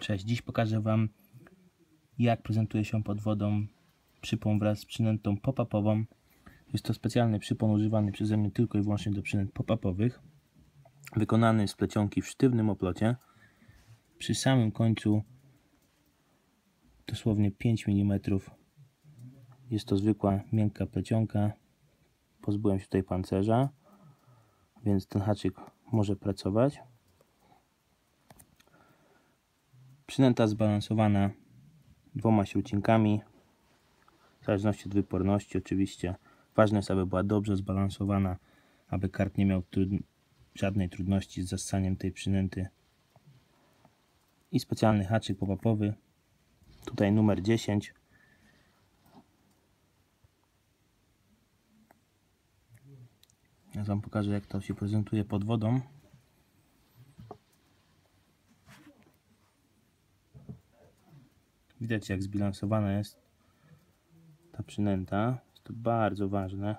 Cześć, dziś pokażę Wam jak prezentuje się pod wodą przypon wraz z przynętą pop-upową. Jest to specjalny przypon używany przeze mnie tylko i wyłącznie do przynęt pop-upowych. Wykonany z plecionki w sztywnym oplocie. Przy samym końcu dosłownie 5 mm jest to zwykła miękka plecionka. Pozbyłem się tutaj pancerza, więc ten haczyk może pracować. Przynęta zbalansowana dwoma śrucinkami, w zależności od wyporności oczywiście. Ważne jest, aby była dobrze zbalansowana, aby karp nie miał trud żadnej trudności z zassaniem tej przynęty. I specjalny haczyk popapowy, tutaj numer 10. Ja Wam pokażę jak to się prezentuje pod wodą. Widać jak zbilansowana jest ta przynęta. Jest to bardzo ważne.